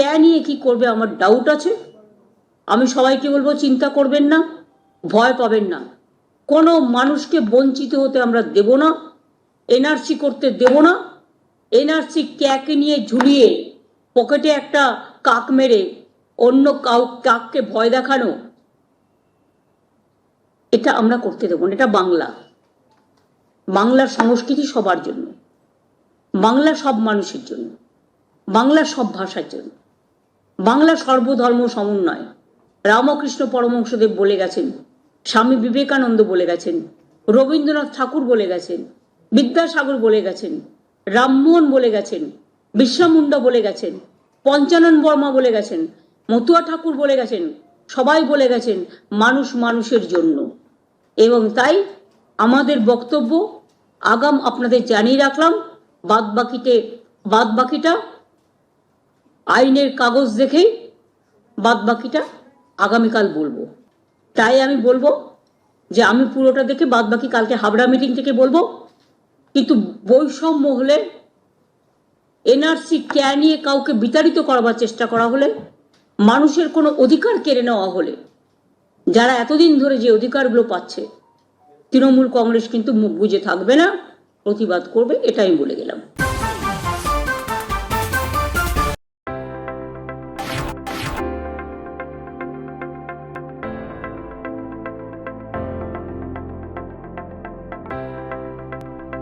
ক্যা নিয়ে কি করবে? আমার ডাউট আছে। আমি সবাইকে বলব, চিন্তা করবেন না, ভয় পাবেন না। কোনো মানুষকে বঞ্চিত হতে আমরা দেব না এনআরসি করতে দেব না। এনআরসি ক্যাকে নিয়ে ঝুলিয়ে পকেটে একটা কাক মেরে অন্য কাউ, কাককে ভয় দেখানো, এটা আমরা করতে দেবো না। এটা বাংলা। বাংলার সংস্কৃতি সবার জন্য। বাংলা সব মানুষের জন্য। বাংলা সব ভাষার জন্য। বাংলা সর্বধর্ম সমন্বয়। রামকৃষ্ণ পরমংশদেব বলে গেছেন, স্বামী বিবেকানন্দ বলে গেছেন, রবীন্দ্রনাথ ঠাকুর বলে গেছেন, বিদ্যাসাগর বলে গেছেন, রামমোহন বলে গেছেন বিশ্বামুন্ডা বলে গেছেন, পঞ্চানন বর্মা বলে গেছেন, মতুয়া ঠাকুর বলে গেছেন, সবাই বলে গেছেন মানুষ মানুষের জন্য। এবং তাই আমাদের বক্তব্য আগাম আপনাদের জানিয়ে রাখলাম। বাদ বাকিতে বাদ বাকিটা আইনের কাগজ দেখেই বাদ বাকিটা আগামীকাল বলব। তাই আমি বলব যে আমি পুরোটা দেখে বাদ বাকি কালকে হাবড়া মিটিং থেকে বলব। কিন্তু বৈষম্য হলে এনআরসি ক্যা নিয়ে কাউকে বিতাড়িত করবার চেষ্টা করা হলে, মানুষের কোনো অধিকার কেড়ে নেওয়া হলে, যারা এতদিন ধরে যে অধিকারগুলো পাচ্ছে, তৃণমূল কংগ্রেস কিন্তু মুখ বুঝে থাকবে না, প্রতিবাদ করবে, এটাই বলে গেলাম।